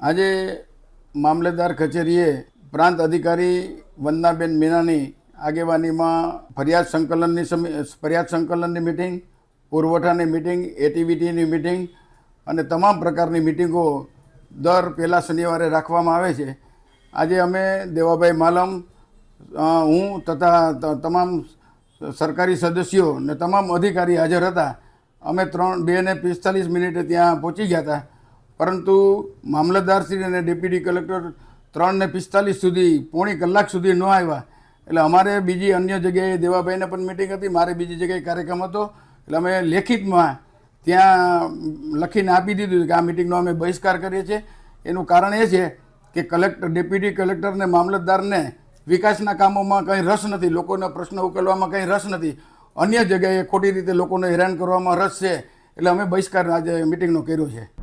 આજે મામલેદાર કચેરીએ પ્રાંત અધિકારી વંદનાબેન મીનાની આગેવાનીમાં ફરિયાદ સંકલનની ફરિયાદ સંકલનની મિટિંગ, પુરવઠાની મિટિંગ એટીવીટીની મિટિંગ અને તમામ પ્રકારની મિટિંગો દર પહેલા શનિવારે રાખવામાં આવે છે. આજે અમે દેવાભાઈ માલમ હું તથા તમામ સરકારી સદસ્યો ને તમામ અધિકારી હાજર હતા. અમે ત્રણ, બે ને પિસ્તાલીસ મિનિટે ત્યાં પહોંચી ગયા હતા. પરંતુ મામલતદારશ્રી અને ડેપ્યુટી કલેક્ટર ત્રણને પિસ્તાલીસ સુધી, પોણી કલાક સુધી ન આવ્યા. એટલે અમારે બીજી અન્ય જગ્યાએ દેવાભાઈને પણ મિટિંગ હતી, મારે બીજી જગ્યાએ કાર્યક્રમ હતો. એટલે અમે લેખિતમાં ત્યાં લખીને આપી દીધું કે આ મિટિંગનો અમે બહિષ્કાર કરીએ છીએ. એનું કારણ એ છે કે કલેક્ટર, ડેપ્યુટી કલેક્ટરને મામલતદારને વિકાસના કામોમાં કંઈ રસ નથી, લોકોના પ્રશ્નો ઉકેલવામાં કંઈ રસ નથી. અન્ય જગ્યાએ ખોટી રીતે લોકોને હેરાન કરવામાં રસ છે. એટલે અમે બહિષ્કાર આજે મિટિંગનો કર્યો છે.